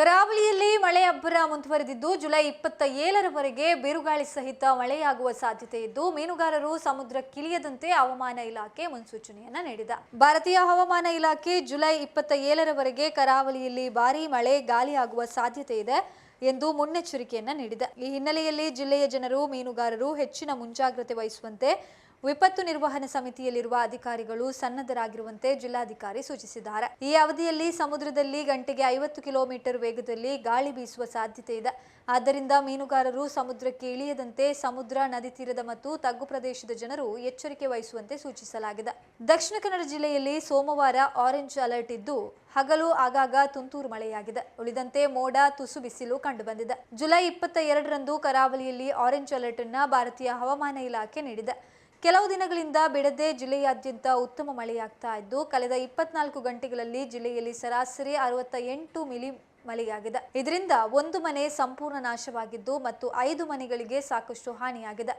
ಕರಾವಳಿಯಲ್ಲಿ ಮಳೆ ಅಬ್ಬರ ಮುಂದುವರೆದಿದ್ದು, ಜುಲೈ ಇಪ್ಪತ್ತ ಏಳರವರೆಗೆ ಬಿರುಗಾಳಿ ಸಹಿತ ಮಳೆಯಾಗುವ ಸಾಧ್ಯತೆ ಇದ್ದು, ಮೀನುಗಾರರು ಸಮುದ್ರಕ್ಕಿಳಿಯದಂತೆ ಹವಾಮಾನ ಇಲಾಖೆ ಮುನ್ಸೂಚನೆಯನ್ನ ನೀಡಿದೆ. ಭಾರತೀಯ ಹವಾಮಾನ ಇಲಾಖೆ ಜುಲೈ ಇಪ್ಪತ್ತ ಏಳರವರೆಗೆ ಕರಾವಳಿಯಲ್ಲಿ ಭಾರೀ ಮಳೆ ಗಾಳಿಯಾಗುವ ಸಾಧ್ಯತೆ ಇದೆ ಎಂದು ಮುನ್ನೆಚ್ಚರಿಕೆಯನ್ನ ನೀಡಿದೆ. ಈ ಹಿನ್ನೆಲೆಯಲ್ಲಿ ಜಿಲ್ಲೆಯ ಜನರು, ಮೀನುಗಾರರು ಹೆಚ್ಚಿನ ಮುಂಜಾಗ್ರತೆ ವಹಿಸುವಂತೆ ವಿಪತ್ತು ನಿರ್ವಹಣಾ ಸಮಿತಿಯಲ್ಲಿರುವ ಅಧಿಕಾರಿಗಳು ಸನ್ನದ್ಧರಾಗಿರುವಂತೆ ಜಿಲ್ಲಾಧಿಕಾರಿ ಸೂಚಿಸಿದ್ದಾರೆ. ಈ ಅವಧಿಯಲ್ಲಿ ಸಮುದ್ರದಲ್ಲಿ ಗಂಟೆಗೆ ಐವತ್ತು ಕಿಲೋಮೀಟರ್ ವೇಗದಲ್ಲಿ ಗಾಳಿ ಬೀಸುವ ಸಾಧ್ಯತೆ ಇದೆ. ಆದ್ದರಿಂದ ಮೀನುಗಾರರು ಸಮುದ್ರಕ್ಕೆ ಇಳಿಯದಂತೆ ಸಮುದ್ರ, ನದಿ ತೀರದ ಮತ್ತು ತಗ್ಗು ಪ್ರದೇಶದ ಜನರು ಎಚ್ಚರಿಕೆ ವಹಿಸುವಂತೆ ಸೂಚಿಸಲಾಗಿದೆ. ದಕ್ಷಿಣ ಕನ್ನಡ ಜಿಲ್ಲೆಯಲ್ಲಿ ಸೋಮವಾರ ಆರೆಂಜ್ ಅಲರ್ಟ್ ಇದ್ದು, ಹಗಲು ಆಗಾಗ ತುಂತುರು ಮಳೆಯಾಗಿದೆ. ಉಳಿದಂತೆ ಮೋಡ, ತುಸು ಬಿಸಿಲು ಕಂಡುಬಂದಿದೆ. ಜುಲೈ ಇಪ್ಪತ್ತ ಎರಡರಂದು ಕರಾವಳಿಯಲ್ಲಿ ಆರೆಂಜ್ ಅಲರ್ಟ್ ಅನ್ನ ಭಾರತೀಯ ಹವಾಮಾನ ಇಲಾಖೆ ನೀಡಿದೆ. ಕೆಲವು ದಿನಗಳಿಂದ ಬಿಡದೆ ಜಿಲ್ಲೆಯಾದ್ಯಂತ ಉತ್ತಮ ಮಳೆಯಾಗ್ತಾ ಇದ್ದು, ಕಳೆದ ಇಪ್ಪತ್ನಾಲ್ಕು ಗಂಟೆಗಳಲ್ಲಿ ಜಿಲ್ಲೆಯಲ್ಲಿ ಸರಾಸರಿ ಅರವತ್ತ ಎಂಟು ಮಿಲಿ ಮಳೆಯಾಗಿದೆ. ಇದರಿಂದ ಒಂದು ಮನೆ ಸಂಪೂರ್ಣ ನಾಶವಾಗಿದ್ದು, ಮತ್ತು ಐದು ಮನೆಗಳಿಗೆ ಸಾಕಷ್ಟು ಹಾನಿಯಾಗಿದೆ.